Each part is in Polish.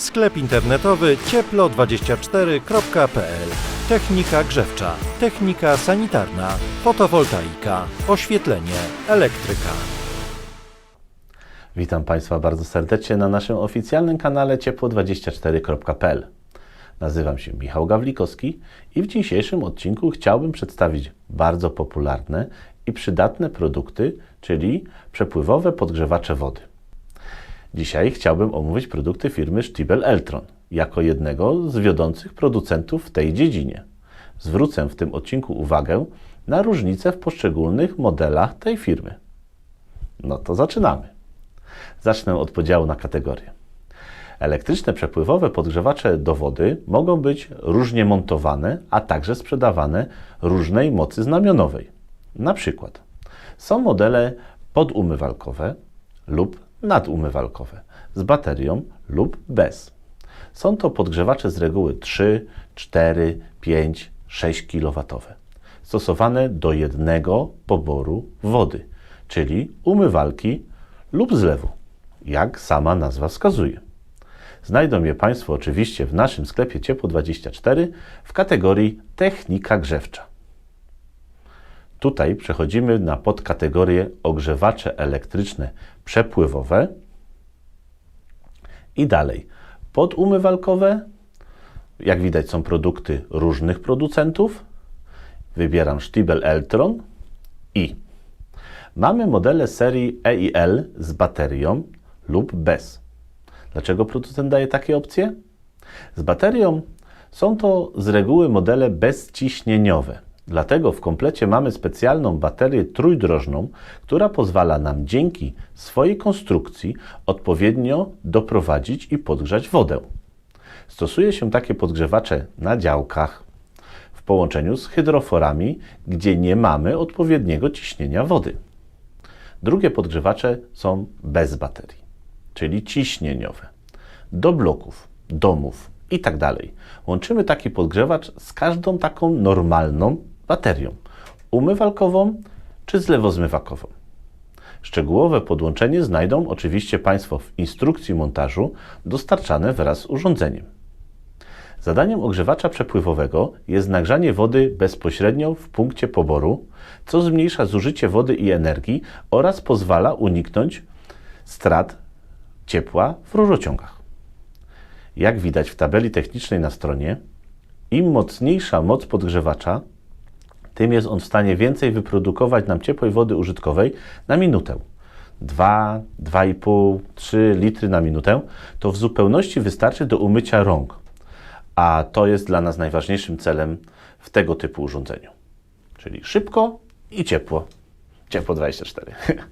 Sklep internetowy cieplo24.pl Technika grzewcza, technika sanitarna, fotowoltaika, oświetlenie, elektryka. Witam Państwa bardzo serdecznie na naszym oficjalnym kanale ciepło24.pl. Nazywam się Michał Gawlikowski i w dzisiejszym odcinku chciałbym przedstawić bardzo popularne i przydatne produkty, czyli przepływowe podgrzewacze wody. Dzisiaj chciałbym omówić produkty firmy Stiebel Eltron, jako jednego z wiodących producentów w tej dziedzinie. Zwrócę w tym odcinku uwagę na różnice w poszczególnych modelach tej firmy. No to zaczynamy. Zacznę od podziału na kategorie. Elektryczne przepływowe podgrzewacze do wody mogą być różnie montowane, a także sprzedawane różnej mocy znamionowej. Na przykład są modele podumywalkowe lub nadumywalkowe z baterią lub bez. Są to podgrzewacze z reguły 3, 4, 5, 6 kW, stosowane do jednego poboru wody, czyli umywalki lub zlewu, jak sama nazwa wskazuje. Znajdą je Państwo oczywiście w naszym sklepie Ciepło24 w kategorii Technika grzewcza. Tutaj przechodzimy na podkategorię ogrzewacze elektryczne przepływowe i dalej podumywalkowe. Jak widać są produkty różnych producentów. Wybieram Stiebel Eltron i mamy modele serii EIL z baterią lub bez. Dlaczego producent daje takie opcje? Z baterią są to z reguły modele bezciśnieniowe. Dlatego w komplecie mamy specjalną baterię trójdrożną, która pozwala nam dzięki swojej konstrukcji odpowiednio doprowadzić i podgrzać wodę. Stosuje się takie podgrzewacze na działkach w połączeniu z hydroforami, gdzie nie mamy odpowiedniego ciśnienia wody. Drugie podgrzewacze są bez baterii, czyli ciśnieniowe. Do bloków, domów i tak. Łączymy taki podgrzewacz z każdą taką normalną baterią umywalkową czy zlewozmywakową. Szczegółowe podłączenie znajdą oczywiście Państwo w instrukcji montażu dostarczane wraz z urządzeniem. Zadaniem ogrzewacza przepływowego jest nagrzanie wody bezpośrednio w punkcie poboru, co zmniejsza zużycie wody i energii oraz pozwala uniknąć strat ciepła w rurociągach. Jak widać w tabeli technicznej na stronie, im mocniejsza moc podgrzewacza, tym jest on w stanie więcej wyprodukować nam ciepłej wody użytkowej na minutę. 2, 2,5, 3 litry na minutę to w zupełności wystarczy do umycia rąk, a to jest dla nas najważniejszym celem w tego typu urządzeniu. Czyli szybko i ciepło. Ciepło 24.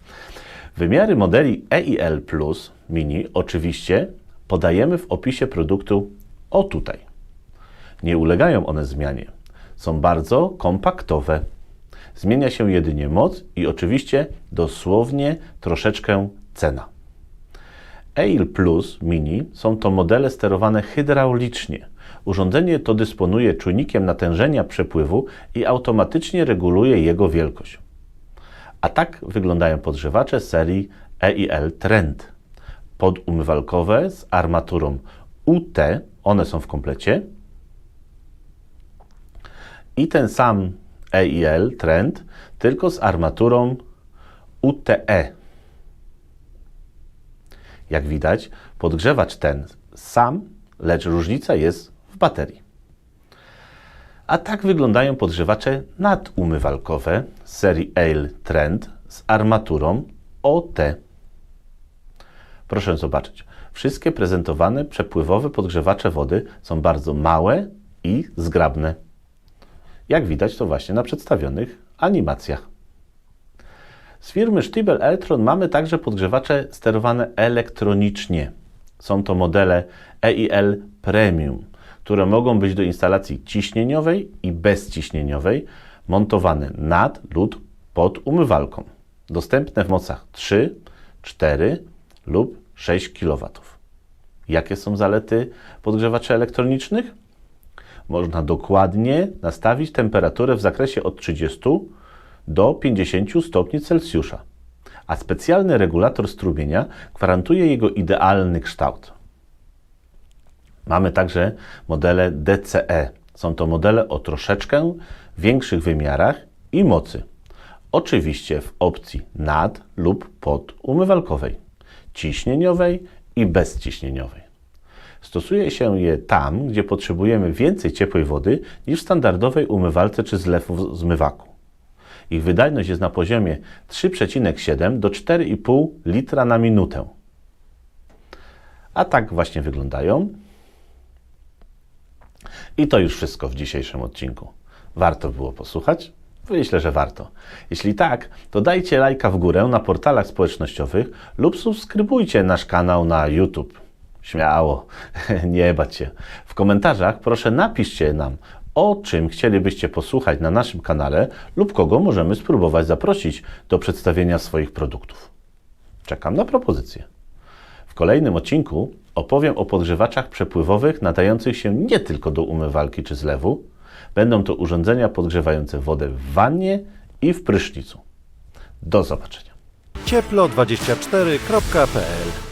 Wymiary modeli EIL Plus Mini oczywiście podajemy w opisie produktu o tutaj. Nie ulegają one zmianie. Są bardzo kompaktowe. Zmienia się jedynie moc i oczywiście dosłownie troszeczkę cena. EIL Plus Mini są to modele sterowane hydraulicznie. Urządzenie to dysponuje czujnikiem natężenia przepływu i automatycznie reguluje jego wielkość. A tak wyglądają podgrzewacze serii EIL Trend. Podumywalkowe z armaturą UT, one są w komplecie. I ten sam EIL Trend, tylko z armaturą UTE. Jak widać, podgrzewacz ten sam, lecz różnica jest w baterii. A tak wyglądają podgrzewacze nadumywalkowe serii EIL Trend z armaturą OT. Proszę zobaczyć, wszystkie prezentowane przepływowe podgrzewacze wody są bardzo małe i zgrabne. Jak widać to właśnie na przedstawionych animacjach. Z firmy Stiebel Eltron mamy także podgrzewacze sterowane elektronicznie. Są to modele EIL Premium, które mogą być do instalacji ciśnieniowej i bezciśnieniowej, montowane nad lub pod umywalką. Dostępne w mocach 3, 4 lub 6 kW. Jakie są zalety podgrzewaczy elektronicznych? Można dokładnie nastawić temperaturę w zakresie od 30 do 50 stopni Celsjusza, a specjalny regulator strumienia gwarantuje jego idealny kształt. Mamy także modele DCE. Są to modele o troszeczkę większych wymiarach i mocy. Oczywiście w opcji nad lub pod umywalkowej, ciśnieniowej i bezciśnieniowej. Stosuje się je tam, gdzie potrzebujemy więcej ciepłej wody niż w standardowej umywalce czy zlewu zmywaku. Ich wydajność jest na poziomie 3,7 do 4,5 litra na minutę. A tak właśnie wyglądają. I to już wszystko w dzisiejszym odcinku. Warto było posłuchać? Myślę, że warto. Jeśli tak, to dajcie lajka w górę na portalach społecznościowych lub subskrybujcie nasz kanał na YouTube. Śmiało, nie bać się. W komentarzach proszę napiszcie nam, o czym chcielibyście posłuchać na naszym kanale lub kogo możemy spróbować zaprosić do przedstawienia swoich produktów. Czekam na propozycje. W kolejnym odcinku opowiem o podgrzewaczach przepływowych nadających się nie tylko do umywalki czy zlewu. Będą to urządzenia podgrzewające wodę w wannie i w prysznicu. Do zobaczenia. cieplo24.pl